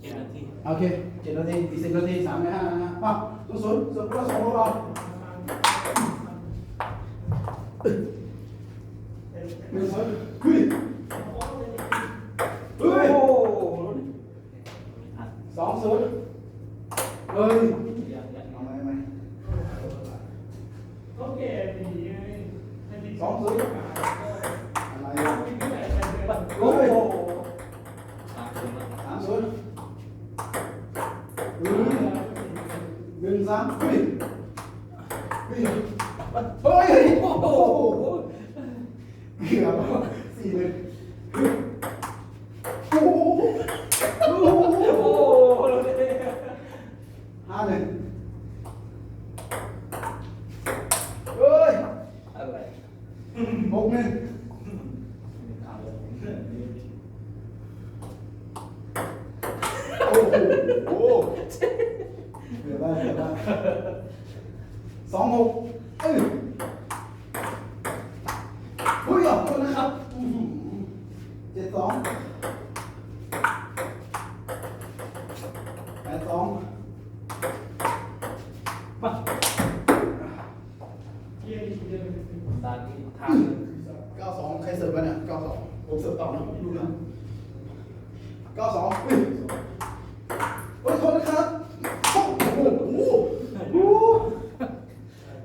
เจ็ดนาทีโอเคเจ็ดนาทีอีกสิบนาทีสามในห้านะฮะอ้าวศูนย์ศูนย์ศูนย์ก็สองเราหนึ่งศูนย์เฮ้ยเฮ้ยสองศูนย์เฮ้ยเอาไหมเอาไหมสองศูนย์อะไรอะเฮ้ย สามคนละ สามศูนย์เฮ้ยหนึ่งสามเฮ้ย เฮ้ยเฮ้ยโอ้โหเกือบสี่หนึ่งโอ้โหโอ้โห โอ้โห ห้าหนึ่งเฮ้ย อะไร หกหนึ่งโอ้โหโอ้โหเกือบได้เกือบได้สองหกเอ้ยเฮ้ยขอบคุณนะครับอื้อหือเจ็ด สองแปดสองมาตาที่ทางเก้าสองใครเสิร์ฟมาเนี่ยเก้าสองผมเสิร์ฟต่อนะดูนะเก้าสองเฮ้ยโอ้ยโทษนะครับโอ้โหโอ้โหโอ้โห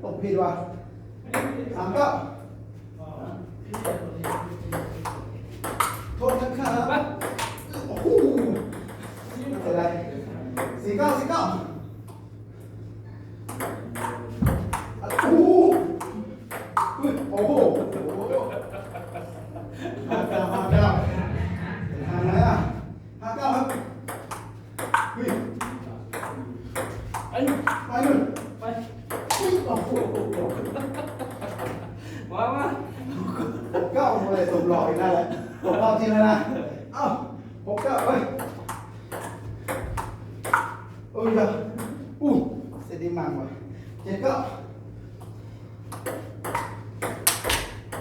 ผมผิดว่ะสามเก้าโทษนะครับโอ้โหไม่เป็นไรสี่ เก้าสี่เก้าโอ้โหอุ้ยโอ้โหห้าเก้าห้าเก้าเป็นทางไหนอะห้าเก้าครับเฮ้ยไอ้ไปหนึ่งไปอุ้ยโอ้โหมามาหกเก้าเลยตบหลอกอีกแล้วแหละตบรอบทีแล้วนะเอ้าหกเก้าเฮ้ยโอ้ยเดี๋ยวอู้ เสร็จดีมากว่ะเจ็ดเก้า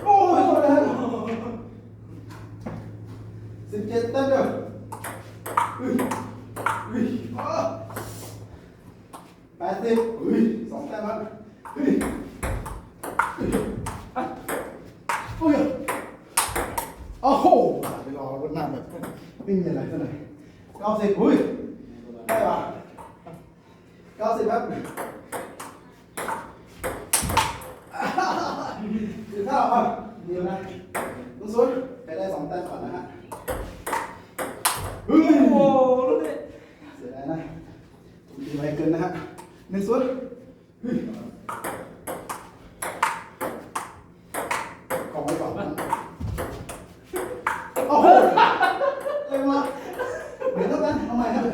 โอ้ยโทษนะสิบเจ็ดเต็มเดียวอุ้ย คือเท่าป่ะเดียวนะลุงซุนไปได้สองแต้มก่อนนะฮะเฮ้ยโอ้โหรู้ดิเสียดายนะผมดีไว้เกินนะฮะหนึ่งส่วนเฮ้ยกองไว้ก่อนนะโอ้โหเร็วมาเดี๋ยวเท่ากันเอาใหม่ครับ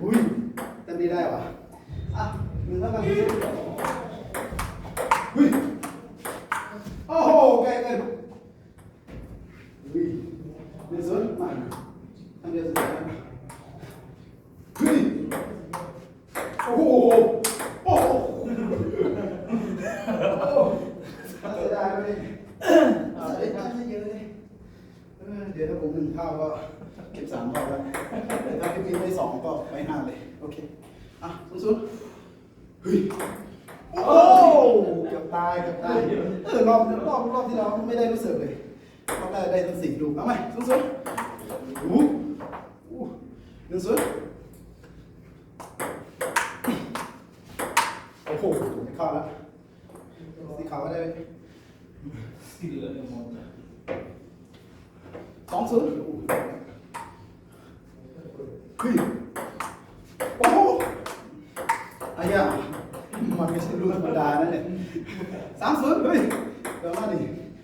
อุ้ยเต็มดีได้ว่ะอะหนึ่งเท่ากันเฮ้ยโอ้โหไกลเกินอุ้ยหนึ่งส่วนมา ทำเดียวสุดท้ายเฮ้ยโอ้โหโอ้โหน่าเสียดายเลยเสียดายไม่เยอะเลยเดี๋ยวถ้าผมหนึ่งเท่าก็เก็บสามเท่าแล้วแต่ถ้าพี่พีได้สองก็ไปห้าเลย โอเค อะสุดๆเฮ้ยโอ้เกือบตายเกือบตายเออรอบรอบรอบที่เราไม่ได้รู้สึกเลยรอบแรกได้ทั้งสี่ลูกเอาไหมสุดๆอู้อู้ หนึ่งสุดโอ้โหไม่เข้าแล้วสีขาวไม่ได้ที่เหลือเนี่ยมองนะสองศูนย์เฮ้ยโอ้โหอายามันไม่ใช่ลูกธรรมดานะเนี่ยสามศูนย์เฮ้ยเดี๋ยวมาดิ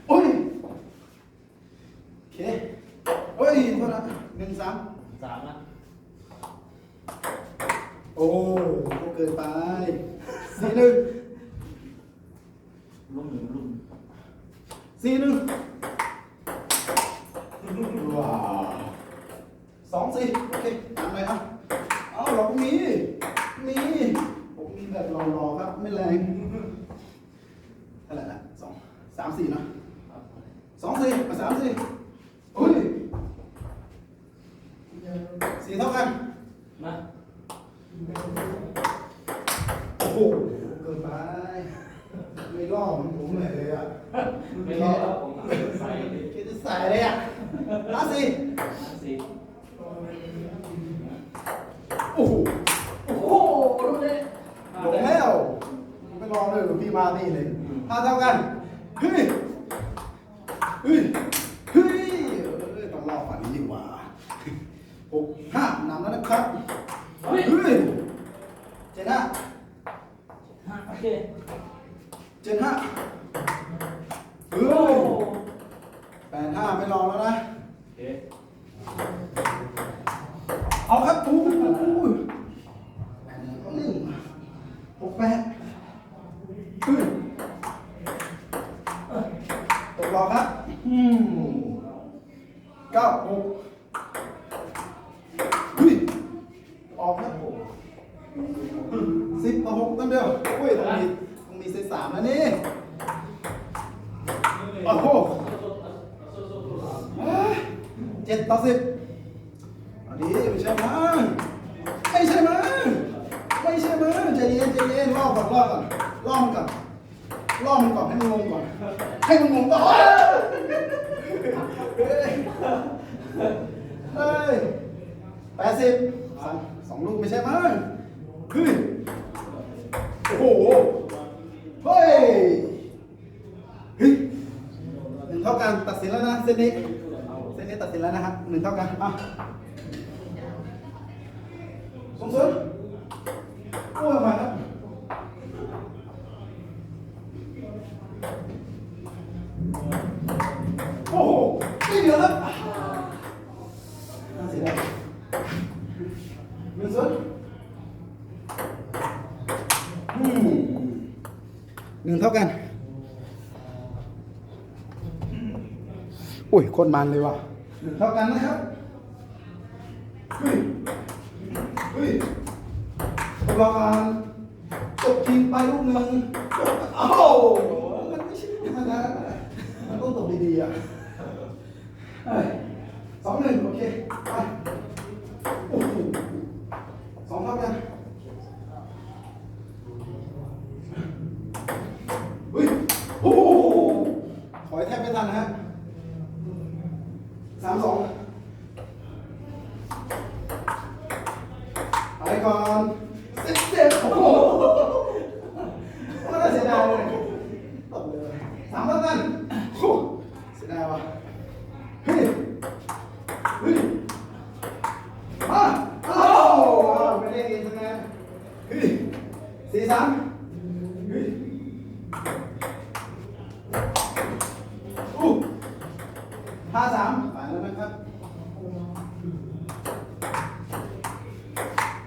โอ้ยโอเคเฮ้ยโทษนะหนึ่งสามสามนะ โอ้เกินไป สี่หนึ่งลุ่มหนึ่งลุ่มสี่หนึ่งว้าวสองสี่โอเคตามเลยครับเอาเราก็มีมีผมมีแบบรอๆครับ ไม่แรงเท่าไหร่ละสองสามสี่เนอะสองสี่มาสามสี่อุ้ยสี่สี่เท่ากัน มา โอ้โหเกินไปไม่รอบผมเลยอะ ไม่รอแล้วผมใส่ดิ คิดจะใส่เลยอะมา สิสี่โอ้โหโอ้โหดูดิลงแล้วไม่ลองเลยหรือพี่มานี่เลยห้าเท่ากันเฮ้ยเฮ้ยเฮ้ยเอ้ยต้องรอฝันนี้ดีกว่าหกห้านำแล้วนะครับเฮ้ยเฮ้ยเจ็ดห้าโอเคเจ็ดห้าเฮ้โอ้ยแปดห้าไม่ลองแล้วนะ โอเค เอาครับโอ้ยแปดหนึ่งหนึ่งหกแปดตกรอครับอืมเก้าหกเฮ้ยออกครับสิบต่อหกตั้งเดียวอุ้ยต้องมีต้องมีเซตสามแล้วนี่โอ้โหเจ็ดต่อสิบ อันนี้ไม่ใช่มั้งไม่ใช่มั้งไม่ใช่มั้งใจเย็นใจเย็นรอบก่อนรอบก่อนรอบมันก่อนรอบมันก่อนให้มันงงก่อนให้มันงงก่อนเฮ้ยแปดสิบสองสองลูกไม่ใช่มั้งเฮ้ยโอ้โหเฮ้ยเฮ้ยหนึ่งเท่ากันตัดสินแล้วนะเส้นนี้เส้นนี้ตัดสินแล้วนะครับหนึ่งเท่ากันอะ สงสารโอ้ยมาแล้วโอ้โหไม่เหลือแล้วน่าเสียดายหนึ่งส่วนอืมห นึ่งเท่ากัน อุ้ยโคนมันเลยว่ะหนึ่งเท่ากันนะครับเฮ้ยเฮ้ยกรรมการตบทิ้งไปลูกหนึ่งเอ้ามันไม่ใช่ธรรมดามันต้องตบดีๆอะเอ้ยสองหนึ่งโอเค ไป โอ้โหสองเท่ากันเฮ้ย โอ้โหถอยแทบไม่ทันนะฮะสามสอง ไปก่อนเซ็ตเซ็ตโอ้โหไม่น่าเสียดายเลยตบเลยสามเท่ากันโอ้โหเสียดายว่ะเฮ้ย เฮ้ย มาอ้าวไม่ได้กินสักแน่เฮ้ยสี่สามเฮ้ยอู้ห้าสามไปแล้วนะครับ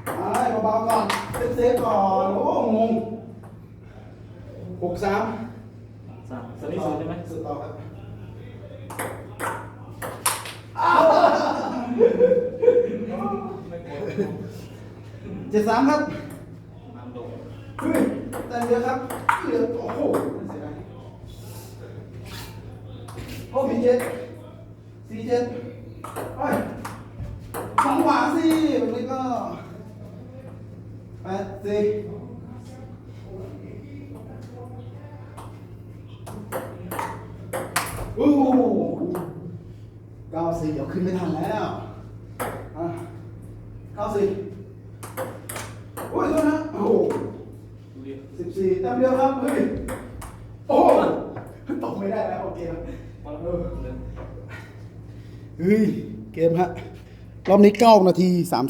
ไปเบาๆก่อนเซฟๆก่อน โอ้งงหกสามสามสลิดสุดใช่ไหมสุดต่อครับเจ็ดสามครับน้ำลงเฮ้ยแต่เหลือครับเหลือโอ้โหเสียดายโอ้มีเจ็ด สี่เจ็ดไปสองหวาสิแบบนี้ก็แปดสี่โอ้โหเก้าสี่เดี๋ยวขึ้นไม่ทันแล้วเก้าสี่โอ้ยโทษนะโอ้โหสิบสี่แต้มเดียวครับ เฮ้ย โอ้ตกไม่ได้แล้ว โอเคครับมาเลย เฮ้ย เกมฮะ รอบนี้เก้านาทีสาม